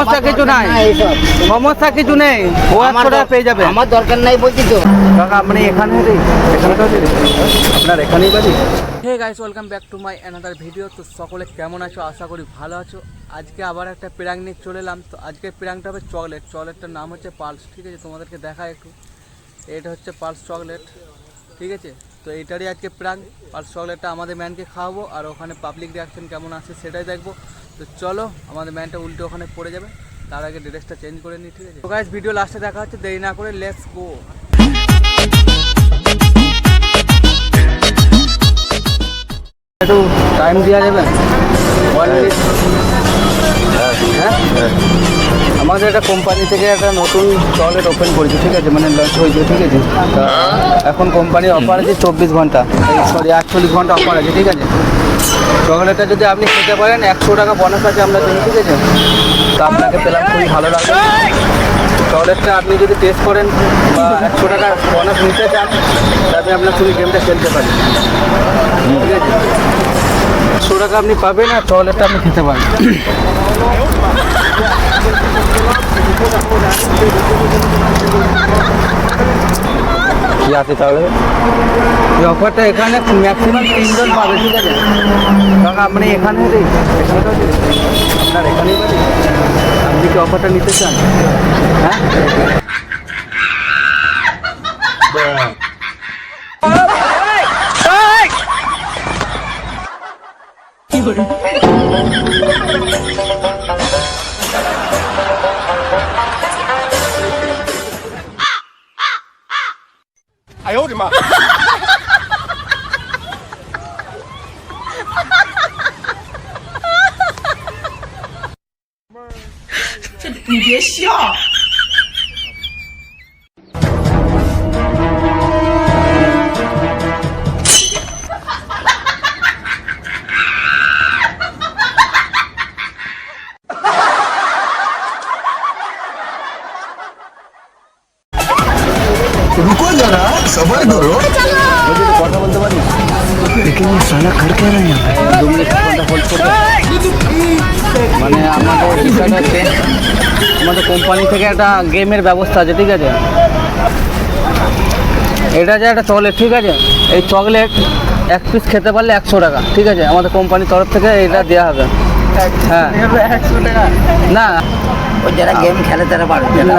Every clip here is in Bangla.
সমস্যা কিছু নাই। সমস্যা কিছু নেই। ও একশো টাকা পেয়ে যাবে। আমার দরকার নাই বলছি তো। কাকা আপনি এখানে আপনার এখানেই বাড়ি? Hey guys welcome back to my another video তো সকলে কেমন আছো? আশা করি ভালো আছো। আজকে আবার একটা প্রাং নিয়ে চলে এলাম। তো আজকে প্রাংটা হবে চকলেট। চকলেটটার নাম হচ্ছে পালস ঠিক আছে? তোমাদেরকে দেখা একটু। এটা হচ্ছে পালস চকলেট ঠিক আছে? তো এইটারই আজকে প্রাং পালস চকলেটটা আমাদের ম্যানকে খাওয়াবো। আর ওখানে পাবলিক রিয়াকশন কেমন আছে সেটাই দেখব। তো চলো, আমাদের ম্যানটা উল্টে ওখানে পড়ে যাবে। তার আগে ড্রেসটা চেঞ্জ করে নিই, ঠিক আছে? তো গাইস ভিডিও লাস্টে দেখা হচ্ছে, দেরি না করে লেটস গো একটু টাইম দেওয়া যাবে? হ্যাঁ? আমাদের একটা কোম্পানি থেকে একটা নতুন টয়লেট ওপেন করেছে, ঠিক আছে? মানে লঞ্চ হয়েছে, ঠিক আছে? এখন কোম্পানির অফার আছে চব্বিশ ঘণ্টা। সরি আটচল্লিশ ঘণ্টা অফার আছে, ঠিক আছে? চকলেটটা যদি আপনি খেতে পারেন, একশো টাকা বোনাস আছে আমরা জন্য ঠিক আছে? তা আপনাকে পেলাম, খুবই ভালো লাগবে চকলেটটা আপনি যদি টেস্ট করেন বা একশো টাকা বোনাস নিতে চান, তাহলে আপনার শুধু গেমটা খেলতে পারেন। ঠিক আছে? একশো টাকা আপনি পাবেন আর চকলেটটা আপনি খেতে পারেন। কি আছে তাহলে? এই অফারটা এখানে ম্যাক্সিমাম তিনজন পাবে ঠিক আছে? কারণ আপনি এখানে আপনার এখানেই আপনি কি অফারটা নিতে চান? হ্যাঁ? रुको जरा सबर करो বলছি তো কথা বলতে পারি लेकिन ये साला कर क्या रहा है यहाँ पे दो मिनट ফোনটা হোল্ড করবে মানে আমাদের বিষয়টা হচ্ছে আমাদের কোম্পানি থেকে একটা গেমের ব্যবস্থা আছে ঠিক আছে? এটা যে একটা চকলেট ঠিক আছে? এই চকলেট এক পিস খেতে পারলে একশো টাকা ঠিক আছে? আমাদের কোম্পানির তরফ থেকে এটা দেওয়া হবে। হ্যাঁ। না। যারা গেম খেলে তারা পারবে। না।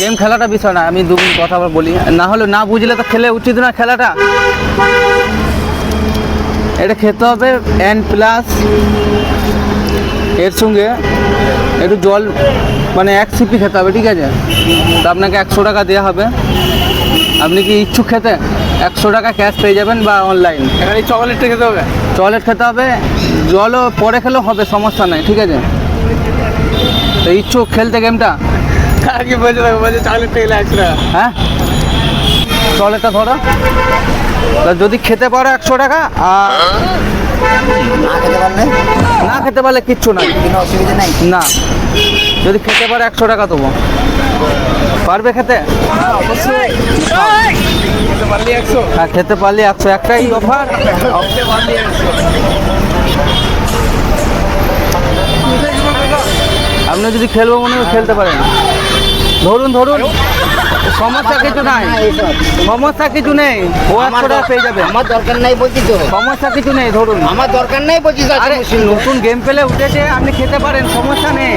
গেম খেলাটা বিষয় না আমি দু কথা বলি। না হলে না বুঝলে তো খেলে উচিত না খেলাটা। এটা খেতে হবে এন প্লাস এর সঙ্গে একটু জল মানে এক সিপি খেতে হবে ঠিক আছে? তো আপনাকে একশো টাকা দেওয়া হবে। আপনি কি ইচ্ছুক খেতে? একশো টাকা ক্যাশ পেয়ে যাবেন বা অনলাইন এখানে চকলেটটা খেতে হবে? চকলেট খেতে হবে। জলও পরে খেলেও হবে সমস্যা নাই ঠিক আছে? তো ইচ্ছুক খেলতে গেমটা আর কি বলছে? বলছে খেলে একশো টাকা। হ্যাঁ? চকলেটটা ধরো। যদি খেতে পারো একশো টাকা আর না খেতে পারলে? না খেতে পারলে কিচ্ছু নাই কোনো অসুবিধা নাই? না। যদি খেতে পারো একশো টাকা দেবো। পারবে খেতে? হ্যাঁ খেতে পারলে একশো। একটাই অফার। আপনি যদি খেলব মনে হয় খেলতে পারেন। ধরুন ধরুন। সমস্যা কিছু নাই। সমস্যা কিছু নেই। ও একশো টাকা পেয়ে যাবে। আমার দরকার নাই বলছি তো। সমস্যা কিছু নেই ধরুন। আমার দরকার নাই বলছি আরে নতুন গেম পেলে উঠেছে আপনি খেতে পারেন সমস্যা নেই।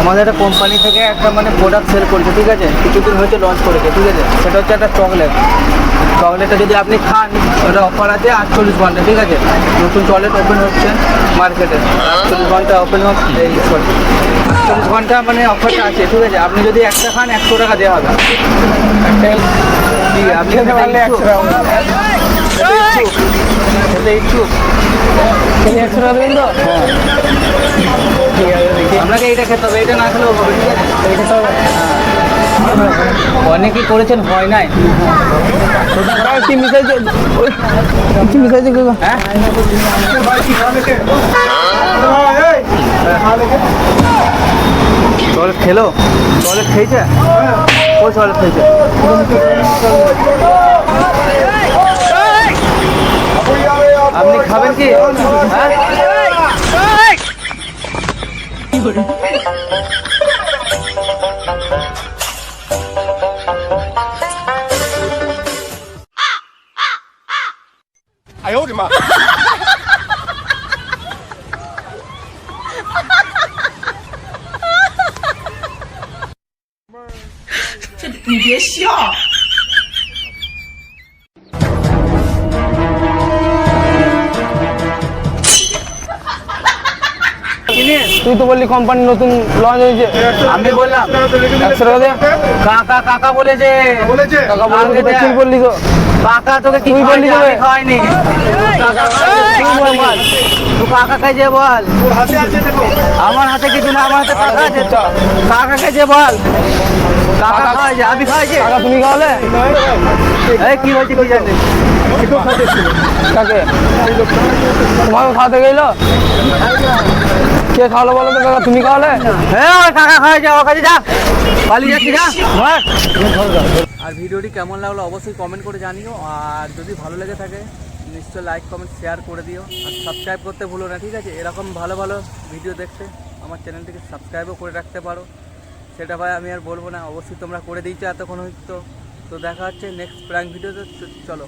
আমাদের একটা কোম্পানি থেকে একটা মানে প্রোডাক্ট সেল করছে ঠিক আছে? কিছুদিন হয়েছে লঞ্চ করেছে ঠিক আছে? সেটা হচ্ছে একটা চকলেট চকলেটটা যদি আপনি খান ওটা অফার আছে আটচল্লিশ ঘণ্টা ঠিক আছে? নতুন চকলেট ওপেন হচ্ছে মার্কেটে আটচল্লিশ ঘণ্টা ওপেন হচ্ছে এই sorry, আটচল্লিশ ঘণ্টা মানে অফারটা আছে ঠিক আছে? আপনি যদি একটা খান একশো টাকা দেওয়া হবে। ঠিক আছে আপনি পারলে একশো টাকা ইচ্ছুক একশো টাকা দেবেন তো? হ্যাঁ। আপনাকে খেতে হবে এটা না খেলেও হবে অনেকেই করেছেন ভয় নাই। কি মিশাইছে কি মিশাইছে হ্যাঁ? টয়লেট খেলো। টয়লেট খেয়েছে? ওই টয়লেট খেয়েছে। আপনি খাবেন কি? হ্যাঁ? 个人。哎呦我的妈。这你别笑。তুই তো বললি কোম্পানি নতুন লঞ্চ হয়েছে। আমি বললাম একশো টাকা দে। কাকা কাকা বলেছে। তো তুই বললি তো কাকা তোকে কি বললি খাওয়াইছে? আমি খাওয়াইনি। কাকা খাওয়াইছে, তুই বল বল। আমার হাতে কিছু না আমার হাতে টাকা আছে? তো। কাকা খাইছে বল। কাকা খাওয়াইছে আমি খাইছে টাকা তুমি খাওয়ালে? এই কি হয়েছে কি জানি? কাকে? তোমাকে খাওয়াতে গেল? কে খাওয়ালো বলো তো কাকা তুমি খাওয়ালে? হ্যাঁ কাকা খাওয়াইছে ও কাছে যা। পালিয়ে যাচ্ছি যা। আর ভিডিওটি কেমন লাগল অবশ্যই কমেন্ট করে জানিও আর যদি ভালো লেগে থাকে নিশ্চয় লাইক কমেন্ট শেয়ার করে দিও। আর সাবস্ক্রাইব করতে ভুলো না ঠিক আছে? এরকম ভালো ভালো ভিডিও দেখতে আমার চ্যানেলটিকে সাবস্ক্রাইবও করে রাখতে পারো। সেটা ভাই আমি আর বলব না অবশ্যই তোমরা করে দিয়েছ এতক্ষণ হয়তো। তো দেখা হচ্ছে নেক্সট প্র্যাঙ্ক ভিডিওতে চলো।